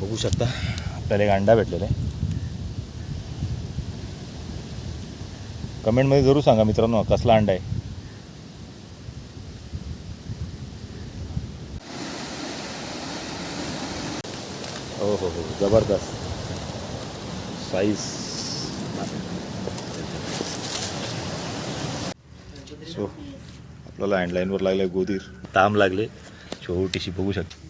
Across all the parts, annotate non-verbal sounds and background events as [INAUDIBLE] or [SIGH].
बघू शकता. आपल्याला एक अंडा भेटलेला आहे. कमेंटमध्ये जरूर सांगा मित्रांनो कसला अंडा आहे? हो हो हो जबरदस्त. साईज सो आपल्याला हँडलाईनवर लागले गोदीर. ताम लागले. छोटीशी बघू शकता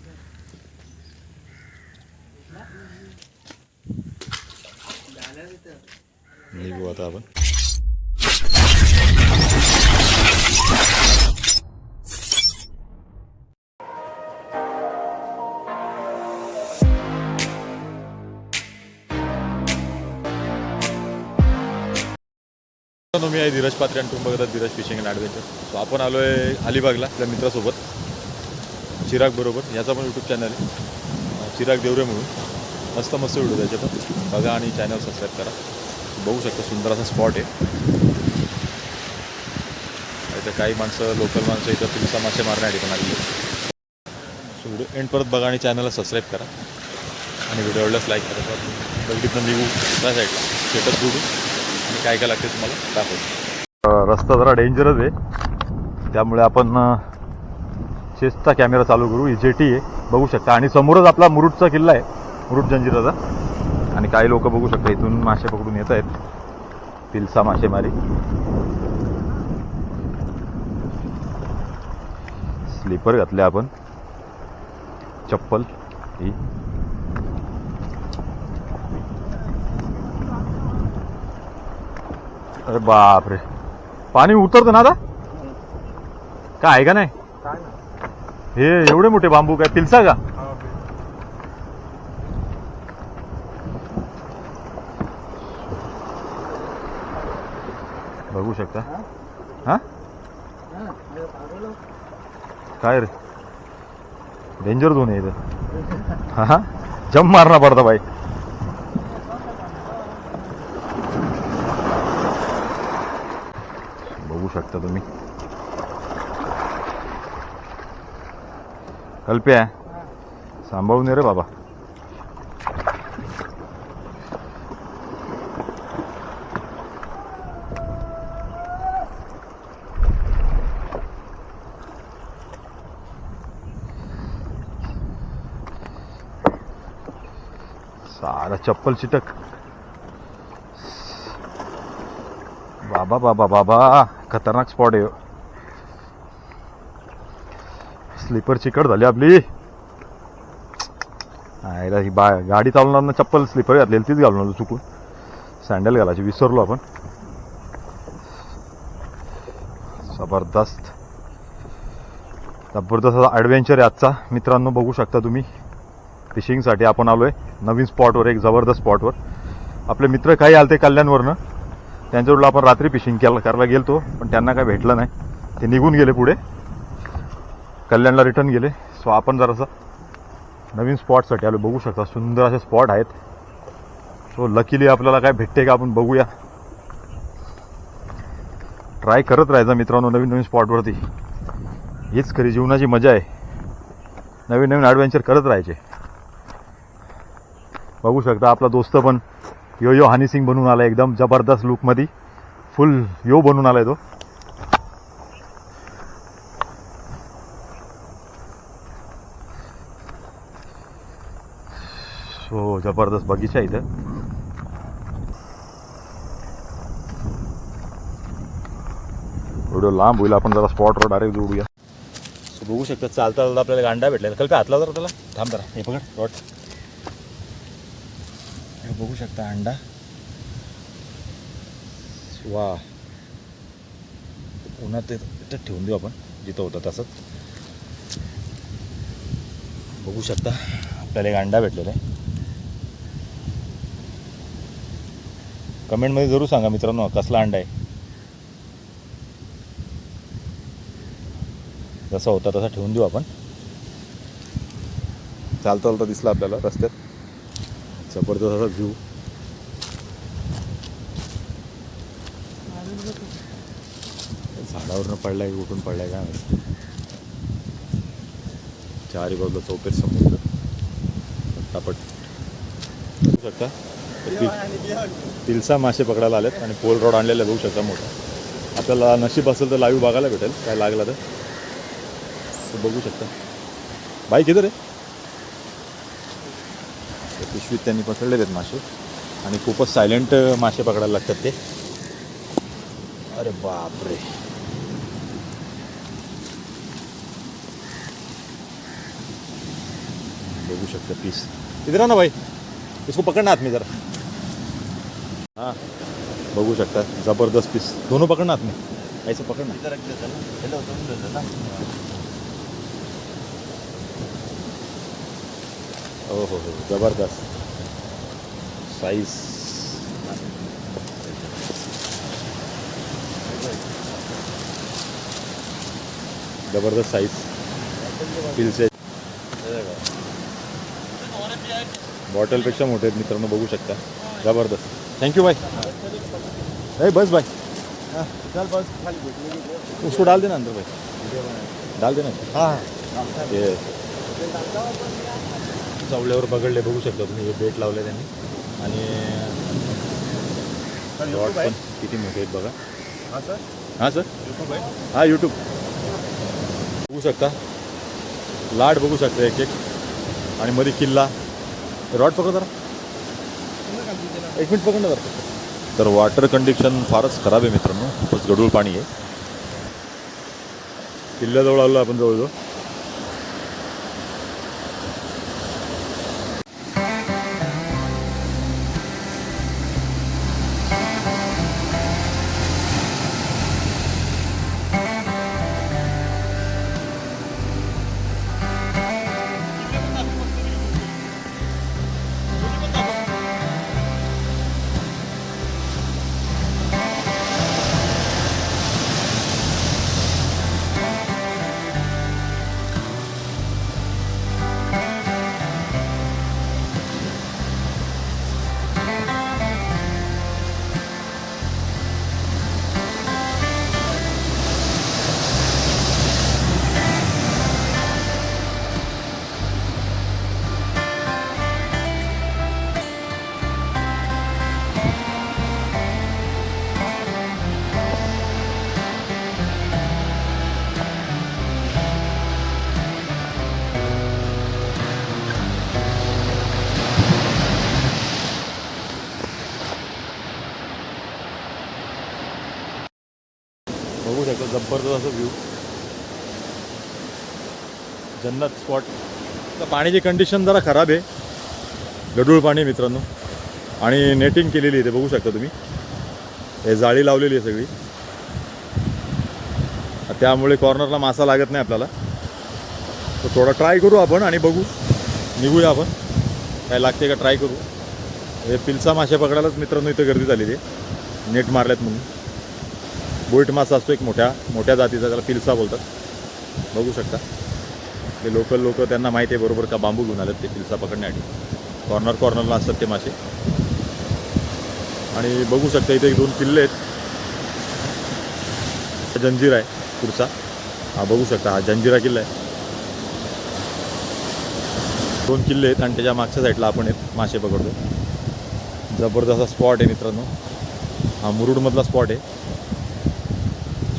निघू आता आपण. मी आहे धीरज पात्रे आणि तुम्ही बघतात Dheeraj fishing and adventure so आपण आलो आहे अलिबागला आपल्या मित्रासोबत. चिराग बरोबर याचा पण यूट्यूब चॅनल आहे. चिराग देवरे म्हणून. मस्त मस्त व्हिडिओ त्याचे पण. बघा आणि चॅनल सबस्क्राईब करा. बघू शकता सुंदर असा स्पॉट आहे. इथं काही माणसं लोकल माणसं इथं तुमचा मासे मारण्यासाठी पण आली सो व्हिडिओ एंड परत बघा आणि चॅनलला सबस्क्राईब करा. आणि व्हिडिओ आवडल्यास लाईक करा. बघितलं निघू त्या साईडला स्टेटस जोडू आणि काय काय लागते तुम्हाला दाखवतो. रस्ता जरा डेंजरस आहे. त्यामुळे आपण चेसचा कॅमेरा चालू करू. ही जेटी आहे. बघू शकता. आणि समोरच आपला मुरुडचा किल्ला आहे. मुरुड जंजिराचा. आणि काही लोक बघू शकता इथून मासे पकडून येत आहेत. पिलसा मासेमारी. स्लीपर घातले आपण. चप्पल ही. अरे बापरे. पाणी उतरतं ना आता? काय आहे का नाही. हे एवढे मोठे बांबू काय पिलसा का? बघू शकता? हा? काय रे? डेंजर झोन आहे इथं. [LAUGHS] हा जम मारणं पडतं बाई. बघू शकता तुम्ही. कल्प्या सांभाळून ये रे बाबा. सारा चप्पल चिटक। बाबा बाबा बाबा खतरनाक स्पॉट आहे हो. स्लीपर चिकट झाली आपली. आयला ही बा गाडी चालवणार ना चप्पल स्लीपर घातलेली तीच घालून चुकून. सँडल घालायची विसरलो आपण. जबरदस्त. जबरदस्त ॲडव्हेंचर आहे आजचा. मित्रांनो बघू शकता तुम्ही. फिशिंगसाठी आपण आलो आहे नवीन स्पॉटवर एक जबरदस्त स्पॉटवर. आपले मित्र काही आलते कल्याणवरनं. त्यांच्याकडून आपण रात्री फिशिंग केला करायला गेलतो पण त्यांना काय भेटलं नाही. ते निघून गेले पुढे. कल्याणला रिटर्न गेले. सो आपण जरासा नवीन स्पॉटसाठी आलो बघू शकता सुंदर असे स्पॉट आहेत. सो लकीली आपल्याला काय भेटते का आपण बघूया. ट्राय करत राहायचा मित्रांनो नवीन नवीन स्पॉटवरती. हीच खरी जीवनाची मजा आहे. नवीन नवीन ॲडव्हेंचर करत राहायचे. बघू शकता आपला दोस्त पण यो यो हनीसिंग बनून आला एकदम जबरदस्त लुकमध्ये फुल यो बनून आलाय तो. सो जबरदस्त बगीचा इथं. व्हिडिओ लांब होईल आपण जरा स्पॉटवर डायरेक्ट जोडूया बघू शकता चालता चालता आपल्याला गांडा भेटलेला कल का हातला जरा त्याला? थांब जरा हे पकड रॉट बघू शकता अंडा. वा उन्हात ते इथं ठेवून देऊ आपण जिथं होतं तसंच. बघू शकता आपल्याला एक अंडा भेटलेला आहे. कमेंटमध्ये जरूर सांगा मित्रांनो कसला अंडा आहे? जसा होता तसा ठेवून देऊ आपण. चालता चालता दिसला आपल्याला रस्त्यात. जबरदस्त असा व्ह्यू झाडावरनं पडलाय उठून पडलाय काय माहिती. चारी बाजूला चौपेर समुद्र. पटापट. बघू शकता? तिलसा मासे पकडायला आलेत आणि पोल रॉड आणलेले बघू शकता मोठा. आपल्याला नशीब असेल तर लाईव्ह बघायला भेटेल. काय लागला तर. बघू शकता. बाई किती रे. पिशवीत त्यांनी पकडलेले आहेत मासे. आणि खूपच सायलेंट मासे पकडायला लागतात ते. अरे बापरे. बघू शकतं पीस इधर ना भाई. इसको पकड़ना हाथ मी जरा. हां. बघू शकता. जबरदस्त पीस दोनों पकड़ना हाथ मी. ऐसे पकडणार. हो हो हो. जबरदस्त. साईज जबरदस्त साईज पिलचे बॉटलपेक्षा मोठे आहेत मित्रांनो बघू शकता. जबरदस्त. थँक्यू बाय ए बस बाय उसको डाल देना अंदर भाई डाल देना. हाँ चावल्यावर पकडले बघू शकता तुम्ही. हे बेट लावले त्यांनी. आणि रॉड पण किती मोठे आहेत बघा. हाँ सर? हां सर? यूट्यूब है हा यूट्यूब बघू शकता. लाट बघू शकता एक एक. आणि मध्ये किल्ला. रॉड पकड जरा. एक मिनिट पकड जरा. तर वॉटर कंडिशन फारच खराब आहे मित्रांनो. खूपच गडूळ पाणी आहे. किल्ल्याजवळ आलो आपण जवळजवळ. बघू शकता जबरदस्त असं व्ह्यू जन्नत स्पॉट तर पाण्याची कंडिशन जरा खराब आहे. गडूळ पाणी आहे मित्रांनो. आणि नेटिंग केलेली आहे ते बघू शकता तुम्ही. हे जाळी लावलेली आहे सगळी. त्यामुळे कॉर्नरला मासा लागत नाही आपल्याला. तर थोडा ट्राय करू आपण आणि बघू. निघूया आपण. काय लागते का ट्राय करू. हे पिलसा मासे पकडायलाच मित्रांनो इथं गर्दी झाली ते नेट मारल्यात म्हणून. बोईट मासा असतो एक मोठ्या मोठ्या जातीचा त्याला पिलसा बोलतात. बघू शकता. ते लोकल लोक त्यांना माहिती आहे बरोबर का बांबू घेऊन आलेत ते पिलसा पकडण्यासाठी. कॉर्नर कॉर्नरला असतात ते मासे. आणि बघू शकता इथे एक दोन किल्ले आहेत. जंजीर आहे पुढचा. हा बघू शकता हा जंजिरा किल्ला आहे. दोन किल्ले आहेत आणि त्याच्या मागच्या साईडला आपण एक मासे पकडतो. जबरदस्त स्पॉट आहे मित्रांनो. हा मुरुडमधला स्पॉट आहे.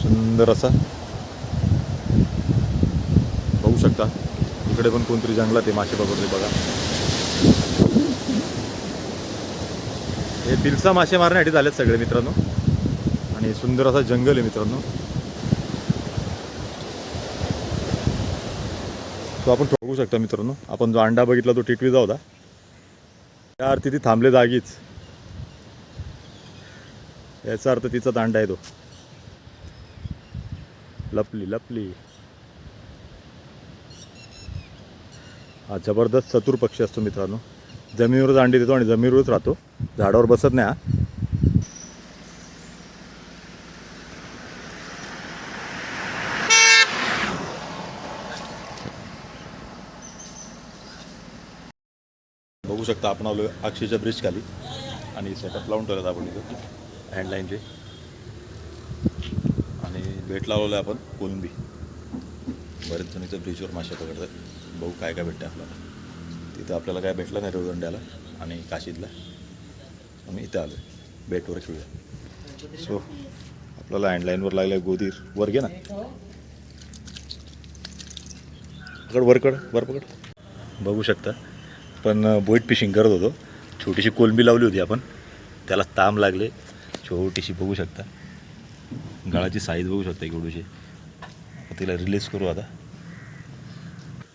सुंदर असा. बघू शकता इकडे पण कोणतरी जंगलात आहे मासे पकडले बघा. हे पिलसा मासे मारण्यासाठी झालेत सगळे मित्रांनो. आणि सुंदर असा जंगल आहे मित्रांनो. तो आपण बघू शकता मित्रांनो. आपण जो अंडा बघितला तो टिटवीचा होता त्या अर्थी ती थांबले जागीच. याचा अर्थ तिचा दांडा आहे तो. लपली लपली. हा जबरदस्त चतुर पक्षी असतो मित्रांनो. जमिनीवरच अंडी देतो आणि जमिनीवरच राहतो. झाडावर बसत नाही हा. बघू शकता आपण आलो अक्षयच्या ब्रिज खाली. आणि सेटअप लावून ठेवत आपण इथं. हँडलाईनचे भेट लावलेलं आहे आपण कोलंबी. बरेच जण इथं ब्रिजवर मासे पकडतात. बघू काय काय भेटतं आपल्याला? तिथं आपल्याला काय भेटलं नाही रेवदंड्याला आणि काशीतला. आम्ही इथं आलो बेटवर खेळूया. सो आपल्याला हँडलाईनवर लागलं आहे गोदीर वर घे ना. पकड वरकड वर पकड. बघू शकता. पण बोईट फिशिंग करत होतो. छोटीशी कोलंबी लावली होती आपण. त्याला ताम लागले. छोटीशी बघू शकता. गळाची साईज बघू शकता केवढीशी तिला रिलीज करू आता.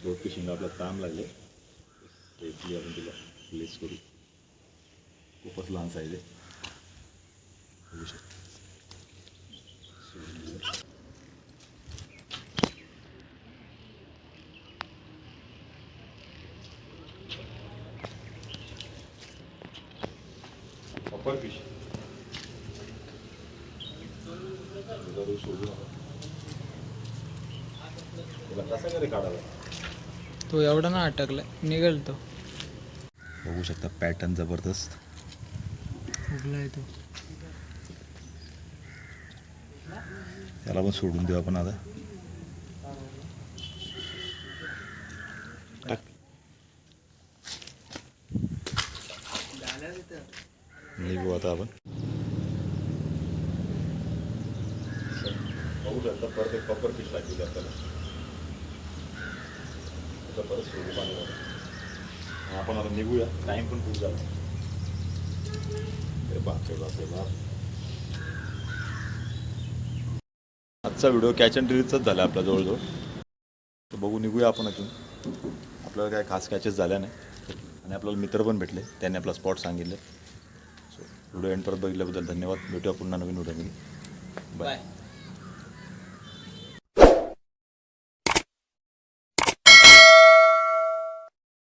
रोड फिशिंग आपला ताम लागले ते आपण तिला रिलीज करू. खूपच लहान साईज आहे. बघू शकता. सोडू नका तुला कसा कधी काढावा तो एवढा ना अटकलाय निघेल तो. बघू शकता पॅटर्न जबरदस्त. उगलाय तो. त्याला पण सोडून देऊ आपण आता. टाक. निघू आता आपण. बघू शकता परत एक पपर फिश लागली जाताना आता परत सोडू पाणी आपण आता निघूया. टाईम पण खूप झाला. अरे बाप रे बाप रे बाप. आजचा व्हिडिओ कॅच अँड रिलीजचाच झाला आपला जवळजवळ. तर बघू निघूया आपण इथून आपल्याला काय खास कॅचेस झाल्या नाही. आणि आपल्याला मित्र पण भेटले. त्यांनी आपला स्पॉट सांगितले. सो व्हिडिओ एंड परत बघितल्याबद्दल धन्यवाद. भेटूया पुन्हा नवीन व्हिडिओमध्ये बाय